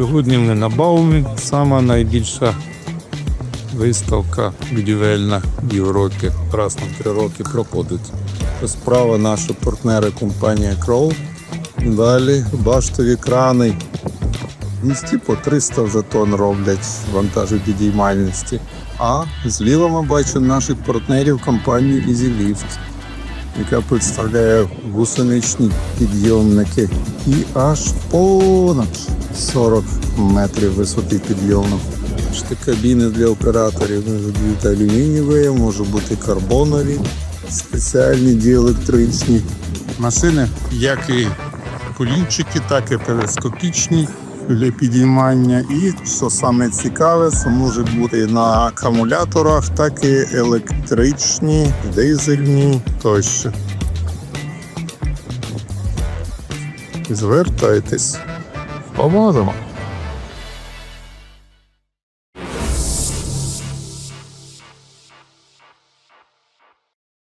Сьогодні ми на Баумі, сама найбільша виставка будівельна в Європі. Раз на три роки проходить. Справа наші партнери компанія Крол. Далі баштові крани. Місті по 300 за тонн роблять вантажопідіймальності. А зліва ми бачимо наших партнерів компанії EasyLift, яка представляє гусеничні підйомники і аж понад 40 метрів висоти підйому. Кабіни для операторів можуть бути алюмінієві, можуть бути карбонові, спеціальні діелектричні машини, як і колінчики, так і телескопічні для підіймання. І що саме цікаве, це може бути на акумуляторах, так і електричні, дизельні тощо. Звертайтесь, 我不知道么